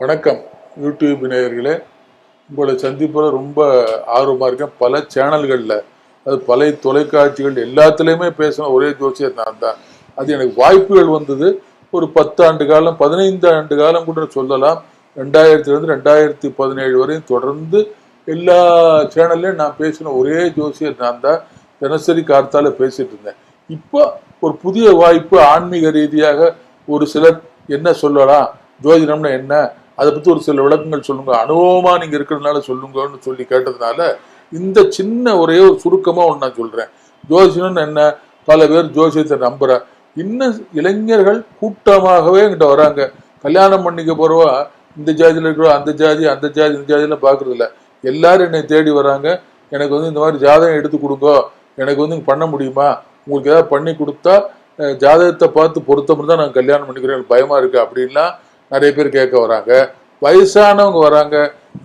வணக்கம் யூடியூப் நேயர்களே உங்களை சந்திப்பில் ரொம்ப ஆர்வமாக இருக்கேன். பல சேனல்களில் அது பல தொலைக்காட்சிகள் எல்லாத்துலேயுமே பேசின ஒரே ஜோசியர் நான் தான். அது எனக்கு வாய்ப்புகள் வந்தது. ஒரு பத்து ஆண்டு காலம் பதினைந்து ஆண்டு காலம் கூட சொல்லலாம். ரெண்டாயிரத்திலேருந்து ரெண்டாயிரத்தி பதினேழு வரையும் தொடர்ந்து எல்லா சேனல்லையும் நான் பேசின ஒரே ஜோசியர் நான் தான். தினசரி கார்த்தால பேசிட்டு இருந்தேன். இப்போ ஒரு புதிய வாய்ப்பு ஆன்மீக ரீதியாக ஒரு சிலர் என்ன சொல்லலாம் ஜோதிடம்னா என்ன அதை பற்றி ஒரு சில விளக்கங்கள் சொல்லுங்க. அனுபவமாக நீங்கள் இருக்கிறதுனால சொல்லுங்கன்னு சொல்லி கேட்டதுனால இந்த சின்ன ஒரே ஒரு சுருக்கமாக ஒன்று நான் சொல்கிறேன் ஜோசியம்னு என்ன? பல பேர் ஜோசியத்தை நம்புகிற இன்னும் இளைஞர்கள் கூட்டமாகவே எங்கிட்ட வராங்க. கல்யாணம் பண்ணிக்க போகிறவா இந்த ஜாதியில் இருக்கிறோம் அந்த ஜாதி அந்த ஜாதி இந்த ஜாதியெலாம் பார்க்குறதில்ல இல்ல. எல்லாரும் என்னை தேடி வராங்க. எனக்கு வந்து இந்த மாதிரி ஜாதகம் எடுத்து கொடுங்க. எனக்கு வந்து பண்ண முடியுமா? உங்களுக்கு ஏதாவது பண்ணி கொடுத்தா ஜாதகத்தை பார்த்து பொருத்தம் தான் நான் கல்யாணம் பண்ணிக்கிறேன். எனக்கு இருக்குது இருக்கு அப்படின்லாம் நிறைய பேர் கேட்க வராங்க. வயசானவங்க வராங்க.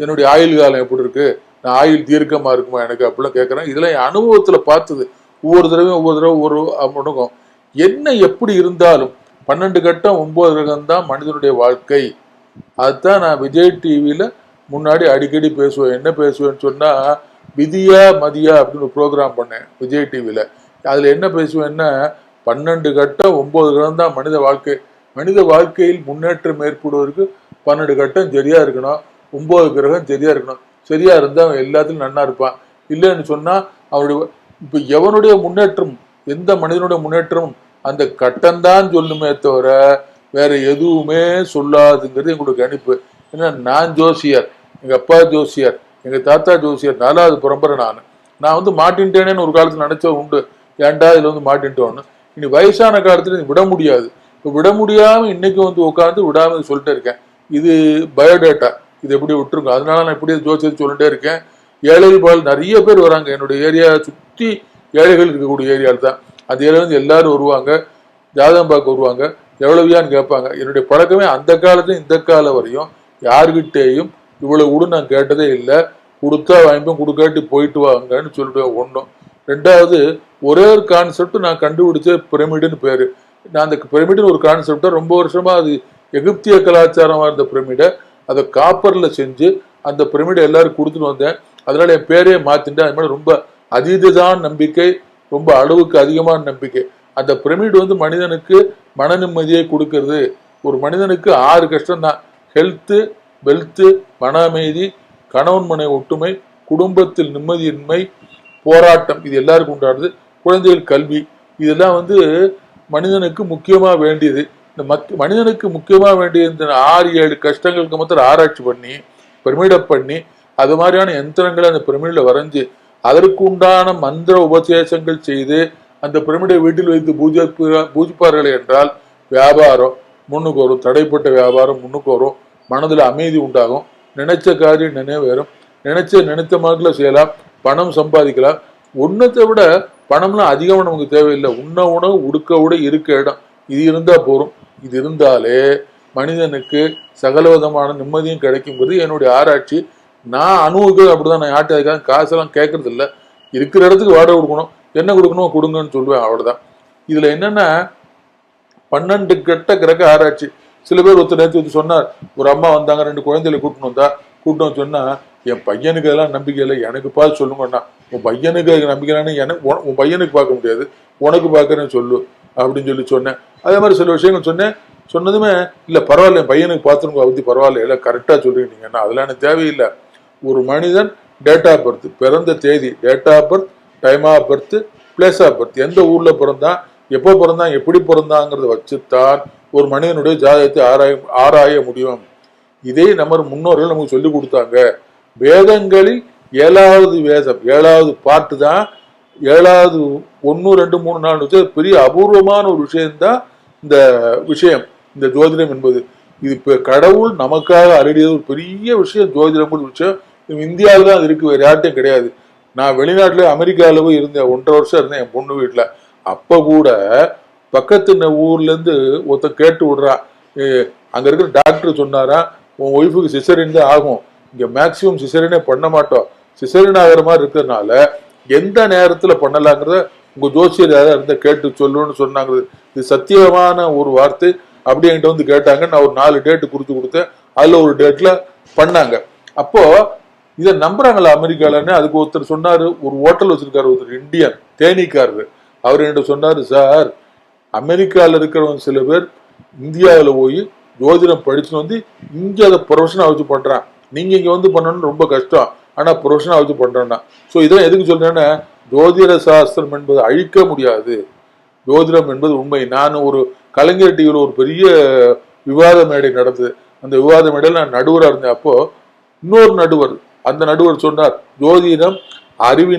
என்னுடைய ஆயுள் காலம் எப்படி இருக்கு? நான் ஆயுள் தீர்க்கமா இருக்குமா எனக்கு அப்படிலாம் கேட்கறேன் இதெல்லாம் என் அனுபவத்துல பார்த்தது. ஒவ்வொரு தடவையும் ஒவ்வொரு தடவை ஒரு முடங்கும் என்ன எப்படி இருந்தாலும் பன்னெண்டு கட்டம் ஒன்பது கிரகம் தான் மனிதனுடைய வாழ்க்கை. அதுதான் நான் விஜய் டிவியில முன்னாடி அடிக்கடி பேசுவேன். என்ன பேசுவேன்னு சொன்னா விதியா மதியா அப்படின்னு ப்ரோக்ராம் பண்ணேன் விஜய் டிவியில அதுல என்ன பேசுவேன்னா பன்னெண்டு கட்டம் ஒன்பது கிரகம் தான் மனித வாழ்க்கை. மனித வாழ்க்கையில் முன்னேற்றம் ஏற்படுவதற்கு பன்னெண்டு கட்டம் சரியா இருக்கணும் ஒன்பது கிரகம் சரியா இருக்கணும். சரியா இருந்தா அவன் எல்லாத்துலயும் நன்னா இருப்பான். இல்லைன்னு சொன்னா அவனுடைய இப்ப எவனுடைய முன்னேற்றம் எந்த மனிதனுடைய முன்னேற்றமும் அந்த கட்டம்தான் சொல்லுமே தவிர வேற எதுவுமே சொல்லாதுங்கிறது எங்களுடைய கணிப்பு ஏன்னா நான் ஜோசியர் எங்க அப்பா ஜோசியர் எங்க தாத்தா ஜோசியர் நாலாவது பரம்பரை நான். நான் வந்து மாட்டின்ட்டேனேன்னு ஒரு காலத்துல நினைச்ச உண்டு. ஏன்டா இதுல வந்து மாட்டின்ட்டோன்னு. இனி வயசான காலத்துல விட முடியாது. விட முடியாமல் இன்னைக்கு வந்து உட்காந்து விடாமல் சொல்லிட்டே இருக்கேன். இது பயோடேட்டா. இது எப்படி விட்டுருங்க? அதனால நான் இப்படியே ஜோசியர் சொல்லிட்டே இருக்கேன். ஏழைகள் பால் நிறைய பேர் வராங்க. என்னுடைய ஏரியா சுற்றி ஏழைகள் இருக்கக்கூடிய ஏரியாவில் தான். அந்த ஏரியாவிலேருந்து எல்லாரும் வருவாங்க. ஜாதகம் பார்க்க வருவாங்க. எவ்வளவியான்னு கேட்பாங்க. என்னுடைய பழக்கமே அந்த காலத்துல இந்த காலம் வரையும் யாருக்கிட்டேயும் இவ்வளவு கூட நான் கேட்டதே இல்லை. கொடுத்தா வாங்கிப்போம் கொடுக்காட்டி போயிட்டு வாங்கன்னு சொல்லிட்டு ஒன்றும் ரெண்டாவது ஒரே ஒரு கான்செப்ட் நான் கண்டுபிடிச்ச பிரமிடுன்னு பேரு. நான் அந்த பிரமிடுன்னு ஒரு கான்செப்டை ரொம்ப வருஷமாக அது எகிப்திய கலாச்சாரமாக இருந்த பிரமிடை. அதை காப்பரில் செஞ்சு அந்த பிரமிடை எல்லாரும் கொடுத்துட்டு வந்தேன். அதனால் என் பேரே மாற்றிட்டேன் அது மாதிரி ரொம்ப அதீததான் நம்பிக்கை ரொம்ப அளவுக்கு அதிகமான நம்பிக்கை. அந்த பிரமிடு வந்து மனிதனுக்கு மன நிம்மதியை கொடுக்கறது. ஒரு மனிதனுக்கு ஆறு கஷ்டம் தான். ஹெல்த்து வெல்த்து மன அமைதி கணவன் மனை ஒற்றுமை குடும்பத்தில் நிம்மதியின்மை போராட்டம் இது எல்லாருக்கும் உண்டானது. குழந்தைகள் கல்வி இதெல்லாம் வந்து மனிதனுக்கு முக்கியமா வேண்டியது. இந்த மத் மனிதனுக்கு முக்கியமா வேண்டிய இந்த ஆறு ஏழு கஷ்டங்களுக்கு மாத்திரம் ஆராய்ச்சி பண்ணி பிரமிடப் பண்ணி அது மாதிரியான யந்திரங்களை அந்த பிரமிடில் வரைஞ்சி அதற்கு உண்டான மந்திர உபதேசங்கள் செய்து அந்த பிரமிடை வீட்டில் வைத்து பூஜை பூஜிப்பார்கள் என்றால் வியாபாரம் முன்னுக்கு வரும். தடைப்பட்ட வியாபாரம் முன்னுக்கு வரும். மனதில் அமைதி உண்டாகும். நினைச்ச காரியம் நினைவேறும். நினைச்ச நினைத்த மாதிரி செய்யலாம். பணம் சம்பாதிக்கலாம். ஒன்றத்தை விட பணம்லாம் அதிகமாக நமக்கு தேவையில்லை. உண்ண உணவு உடுக்க உட இருக்க இடம். இது இருந்தால் போதும். இது இருந்தாலே மனிதனுக்கு சகலவிதமான நிம்மதியும் கிடைக்குங்கிறது என்னுடைய ஆராய்ச்சி நான் அனுபவிக்கிறது அப்படிதான் நான் யார்கிட்ட அதுக்காக காசெல்லாம் கேட்கறது இல்லை இருக்கிற இடத்துக்கு வாடகை கொடுக்கணும். என்ன கொடுக்கணும் கொடுங்கன்னு சொல்லுவேன் அவ்வளோதான் இதில் என்னென்னா பன்னெண்டு கட்ட கிரக ஆராய்ச்சி. சில பேர் ஒருத்தர் நேற்று சொன்னார் ஒரு அம்மா வந்தாங்க ரெண்டு குழந்தைகளை கூட்டணும் வந்தா கூட்டணும் சொன்னால் என் பையனுக்கு அதெல்லாம் நம்பிக்கை இல்லை. எனக்கு பார்த்து சொல்லுங்கண்ணா உன் பையனுக்கு அதுக்கு நம்பிக்கைன்னு எனக்கு உன் பையனுக்கு பார்க்க முடியாது. உனக்கு பார்க்குறேன்னு சொல்லு. அப்படின்னு சொல்லி சொன்னேன். அதே மாதிரி சில விஷயங்கள் சொன்னேன். சொன்னதுமே இல்லை பரவாயில்ல என் பையனுக்கு பார்த்துருங்க பற்றி பரவாயில்ல. இல்லை கரெக்டாக சொல்லிட்டீங்கன்னா அதெல்லாம் எனக்கு தேவையில்லை. ஒரு மனிதன் டேட் ஆஃப் பர்த் பிறந்த தேதி date of birth time of birth place of birth எந்த ஊரில் பிறந்தான் எப்போ பிறந்தான் எப்படி பிறந்தாங்கிறத வச்சுத்தான் ஒரு மனிதனுடைய ஜாதகத்தை ஆராய ஆராய முடியும். இதே நம்ம முன்னோர்கள் நமக்கு சொல்லி கொடுத்தாங்க. வேதங்களில் ஏழாவது வேதம் ஏழாவது பாட்டு தான் ஏழாவது ஒன்று ரெண்டு மூணு நாலு பெரிய அபூர்வமான ஒரு விஷயம்தான் இந்த விஷயம் இந்த ஜோதிடம் என்பது. இது இப்போ கடவுள் நமக்காக அருடியது ஒரு பெரிய விஷயம் ஜோதிடம் விஷயம். இந்தியாவில் தான் அது இருக்கு வேறு யார்ட்டையும் கிடையாது. நான் வெளிநாட்டில் அமெரிக்காவில் போய் இருந்தேன் ஒன்றரை வருஷம் இருந்தேன் என் பொண்ணு வீட்டில் அப்போ கூட பக்கத்து ஊர்லேருந்து ஒருத்தன் கேட்டு விடுறான். அங்கே இருக்கிற டாக்டர் சொன்னாரா உன் ஒய்ஃபுக்கு சிசரின் தான் ஆகும். இங்கே மேக்சிமம் சிசரினே பண்ண மாட்டோம். சிசரின் ஆகிற மாதிரி இருக்கிறதுனால எந்த நேரத்தில் பண்ணலாங்கிறத உங்கள் ஜோசியர் யாராவது இருந்தால் கேட்டு சொல்லுன்னு சொன்னாங்கிறது. இது சத்தியமான ஒரு வார்த்தை. அப்படி என்கிட்ட வந்து கேட்டாங்க. நான் ஒரு நாலு டேட்டு கொடுத்து கொடுத்தேன். அதில் ஒரு டேட்டில் பண்ணாங்க. அப்போது இதை நம்புறாங்களா அமெரிக்காலன்னு அதுக்கு ஒருத்தர் சொன்னார். ஒரு ஹோட்டல் வச்சிருக்காரு ஒருத்தர் இந்தியன் தேனிக்காரர். அவர் என்கிட்ட சொன்னார் சார் அமெரிக்காவில் இருக்கிறவங்க சில பேர் இந்தியாவில் போய் ஜோதிடம் படிச்சுன்னு வந்து இங்கே அதை ப்ரொஃபஷனாக வச்சு பண்ணுறான் நீங்க இங்க வந்து பண்ணணும்னு ரொம்ப கஷ்டம். ஆனா ப்ரொஃபஷனாக வச்சு பண்றேன்னா. ஸோ இதெல்லாம் எதுக்கு சொல்றேன்னா ஜோதிட சாஸ்திரம் என்பது அழிக்க முடியாது. ஜோதிடம் என்பது உண்மை. நான் ஒரு கலைஞர் டிவியில் ஒரு பெரிய விவாத மேடை நடந்தது. அந்த விவாத மேடையில் நான் நடுவராக இருந்தேன். அப்போ இன்னொரு நடுவர் அந்த நடுவர் சொன்னார் ஜோதிடம் அறிவின்